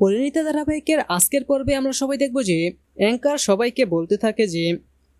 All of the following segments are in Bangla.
পরিণীতা ধারাবাহিকের আজকের পর্বে আমরা সবাই দেখব যে অ্যাঙ্কার সবাইকে বলতে থাকে যে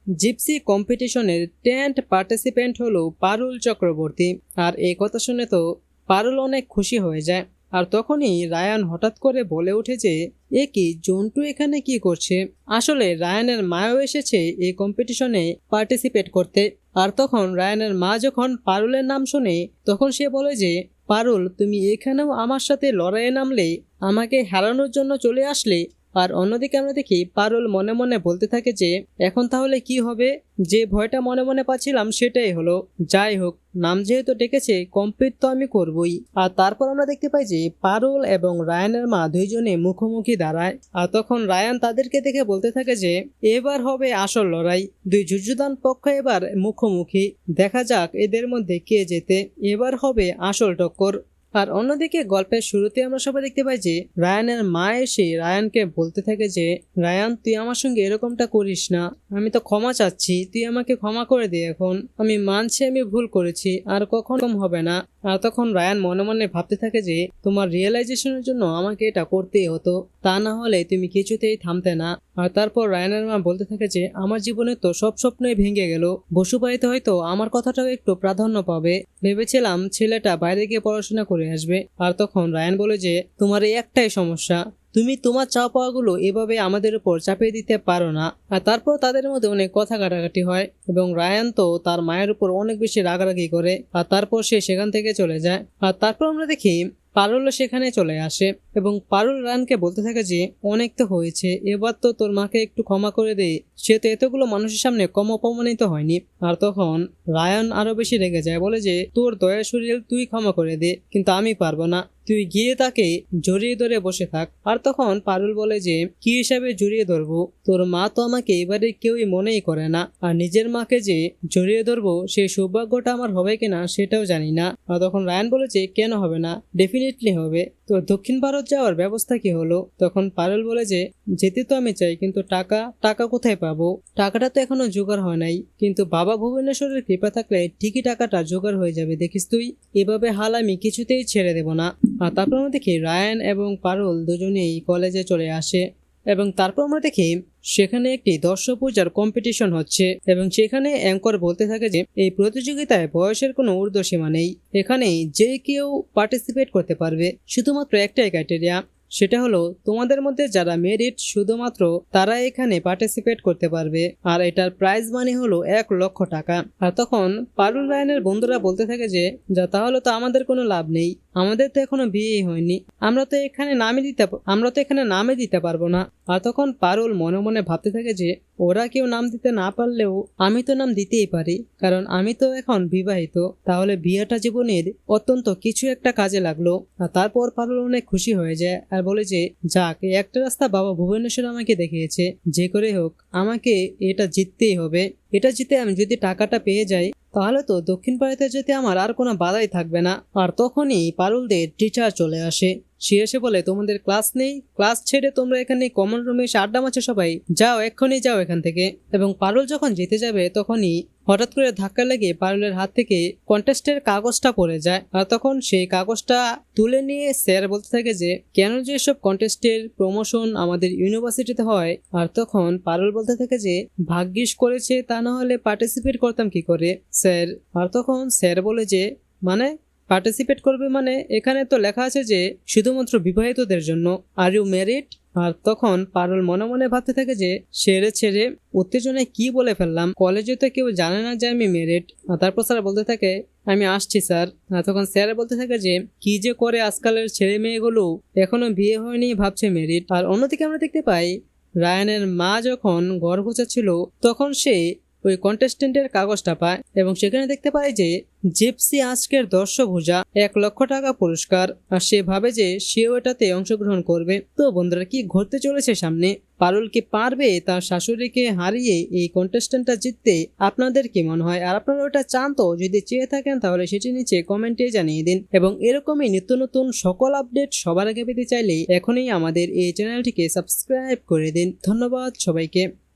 জিপসি কম্পিটিশনের টেন্ট পার্টিসিপেন্ট হলো পারুল চক্রবর্তী। আর এই কথা শুনে তো পারুল অনেক খুশি হয়ে যায়। আর তখনই রায়ান হঠাৎ করে বলে ওঠে যে, এ কি, জন্টু এখানে কি করছে? আসলে রায়ানের মাও এসেছে এই কম্পিটিশনে পার্টিসিপেট করতে। আর তখন রায়ানের মা যখন পারুলের নাম শুনে, তখন সে বলে যে পারুল তুমি এখানেও আমার সাথে লড়াইয়ে নামলে আমাকে হারানোর জন্য চলে আসলে? আর অন্যদিকে আমরা দেখি পারুল মনে মনে বলতে থাকে যে, এখন তাহলে কি হবে? যে ভয়টা মনে মনে পাচ্ছিলাম সেটাই হলো, যাই হোক, নাম যেহেতু ডেকেছে কমপ্লিট তো আমি করবই। আর তারপর আমরা দেখতে পাই যে, পারুল এবং রায়ানের মা দুইজনে মুখোমুখি দাঁড়ায়। আর তখন রায়ান তাদেরকে দেখে বলতে থাকে যে, এবার হবে আসল লড়াই। দুই যুযুদান পক্ষ এবার মুখোমুখি। দেখা যাক এদের মধ্যে কে যেতে এবার হবে আসল টক্কর। আর অন্যদিকে গল্পের শুরুতে আমরা সবাই দেখতে পাই যে রায়ানের মা এসে রায়ানকে বলতে থাকে যে, রায়ান, তুই আমার সঙ্গে এরকমটা করিস না। আমি তো ক্ষমা চাচ্ছি। তুই আমাকে ক্ষমা করে দে এখন। আমি মানছি, আমি ভুল করেছি। আর কখন কম হবে না। আর তখন রায়ান মনে মনে ভাবতে থাকে যে, তোমার রিয়েলাইজেশনের জন্য আমাকে এটা করতেই হতো। তা না হলে তুমি কিছুতেই থামতে না। আর তারপর রায়ানের মা বলতে থাকে যে, আমার জীবনে তো সব স্বপ্নই ভেঙে গেল। বসুবাড়িতে হয়তো আমার কথাটাও একটু প্রাধান্য পাবে। ভেবেছিলাম ছেলেটা বাইরে গিয়ে পড়াশোনা করে আসবে। আর তখন রায়ান বলে যে, তোমার এই একটাই সমস্যা। তুমি তোমার চাওয়া পাওয়াগুলো এভাবে আমাদের উপর চাপিয়ে দিতে পারো না। আর তারপর তাদের মধ্যে অনেক কথা কাটাকাটি হয় এবং রায়ান তো তার মায়ের উপর অনেক বেশি রাগারাগি করে। আর তারপর সে সেখান থেকে চলে যায়। আর তারপর আমরা দেখি পারুলও সেখানে চলে আসে। এবং পারুল রায়ানকে বলতে থাকে যে, অনেক তো হয়েছে, এবার তো তোর মাকে একটু ক্ষমা করে দে। সে তো এতগুলো মানুষের সামনে কম অপমানিত হয়নি। আর তখন রায়ান আরও বেশি রেগে যায়, বলে যে, তোর দয়া শরীর তুই ক্ষমা করে দে, কিন্তু আমি পারব না। তুই গিয়ে তাকে জড়িয়ে ধরে বসে থাক। আর তখন পারুল বলে যে, কি হিসাবে জড়িয়ে ধরবো? তোর মা তো আমাকে এবারে কেউই মনেই করে না। আর নিজের মাকে যে জড়িয়ে ধরবো সেই সৌভাগ্যটা আমার হবে কিনা সেটাও জানি না। আর তখন রায়ান বলেছে কেন হবে না? ডেফিনেটলি হবে। তো দক্ষিণ ভারত যাওয়ার ব্যবস্থা কি হলো? তখন পারুল বলে যে, যেতে তো আমি চাই, কিন্তু টাকা টাকা কোথায় পাবো? টাকাটা তো এখনও জোগাড় হয় নাই। কিন্তু বাবা ভুবনেশ্বরের কৃপা থাকলে ঠিকই টাকাটা জোগাড় হয়ে যাবে, দেখিস তুই। এভাবে হাল আমি কিছুতেই ছেড়ে দেব না। আর তারপর আমরা দেখি রায়ান এবং পারুল দুজনেই কলেজে চলে আসে। এবং তারপর আমরা দেখি সেখানে একটি দর্শক পূজার কম্পিটিশন হচ্ছে এবং সেখানে অ্যাঙ্কর বলতে থাকে যে এই প্রতিযোগিতায় বয়সের কোনো ঊর্ধ্ব সীমা নেই। এখানে যে কেউ পার্টিসিপেট করতে পারবে। শুধুমাত্র একটাই ক্রাইটেরিয়া সেটা হলো, তোমাদের মধ্যে যারা মেরিট শুধুমাত্র তারা এখানে পার্টিসিপেট করতে পারবে। আর এটার প্রাইজ মানি হলো এক লক্ষ টাকা। আর তখন পারুল রায়নের বন্ধুরা বলতে থাকে যে, যা, তাহলে তো আমাদের কোনো লাভ নেই। আমাদের তো এখনও বিয়েই হয়নি। আমরা তো এখানে নামই দিতে আমরা তো এখানে নামই দিতে পারব না। আর তখন পারুল মনে মনে ভাবতে থাকে যে, ওরা কেউ নাম দিতে না পারলেও আমি তো নাম দিতেই পারি। কারণ আমি তো এখন বিবাহিত। তাহলে বিয়েটা জীবনের অত্যন্ত কিছু একটা কাজে লাগল। আর তারপর পারুল অনেক খুশি হয়ে যায়। আর বলে যে, যাক একটা রাস্তা বাবা ভুবনেশ্বর আমাকে দেখিয়েছে। যে করে হোক, আমাকে এটা জিততেই হবে। এটা জিতে আমি যদি টাকাটা পেয়ে যাই, তাহলে তো দক্ষিণ পাড়াতে যেতে আমার আর কোনো বাধাই থাকবে না। আর তখনই পারুলদের টিচার চলে আসে। সে এসে বলে, তোমাদের ক্লাস নেই? ক্লাস ছেড়ে তোমরা এখানে কমন রুমে এসে আড্ডা মারছো সবাই? যাও, এক্ষুনি যাও এখান থেকে। এবং পারুল যখন যেতে যাবে, তখনই হঠাৎ করে ধাক্কা লেগে পারুলের হাত থেকে কন্টেস্টের কাগজটা পড়ে যায়। আর তখন সেই কাগজটা তুলে নিয়ে স্যার বলতে থাকে যে, কেন যে সব কন্টেস্টের প্রমোশন আমাদের ইউনিভার্সিটিতে হয়? আর তখন পারুল বলতে থাকে যে, ভাগ্যিস করেছে, তা না হলে পার্টিসিপেট করতাম কি করে? স্যার, আর তখন স্যার বলে যে মানে পার্টিসিপেট করবে মানে এখানে তো লেখা আছে যে শুধুমাত্র বিবাহিতদের জন্য আর ইউ ম্যারিড আর তখন পারুল মনে মনে ভাবতে থাকে যে ছেড়ে ছেড়ে উত্তেজনায় কি বলে ফেললাম? কলেজে তো কেউ জানে না যে আমি মেরিট আর তারপর স্যার বলতে থাকে, আমি আসছি স্যার তখন স্যার বলতে থাকে যে, কি যে করে আজকালের ছেলে মেয়েগুলো এখনও বিয়ে হয়নি, ভাবছে মেরিট আর অন্যদিকে আমরা দেখতে পাই, রায়ানের মা যখন ঘর গোছাচ্ছিল, তখন সে ওই কন্টেস্টেন্টের কাগজটা পায় এবং সেখানে দেখতে পায় যে জিপসি আজকের দর্শভূজা এক লক্ষ টাকা পুরস্কার আর সে ভাবে যে সেও এটাতে অংশগ্রহণ করবে। তো বন্ধুরা, কি ঘটতে চলেছে সামনে? পারুল কি পারবে তার শাশুড়িকে হারিয়ে এই কন্টেস্টেন্টটা জিততে? আপনাদের কি মনে হয়? আর আপনারা ওটা চান তো? যদি চেয়ে থাকেন তাহলে সেটি নিচে কমেন্টে জানিয়ে দিন। এবং এরকমই নিত্য নতুন সকল আপডেট সবার আগে পেতে চাইলে এখনই আমাদের এই চ্যানেলটিকে সাবস্ক্রাইব করে দিন। ধন্যবাদ সবাইকে।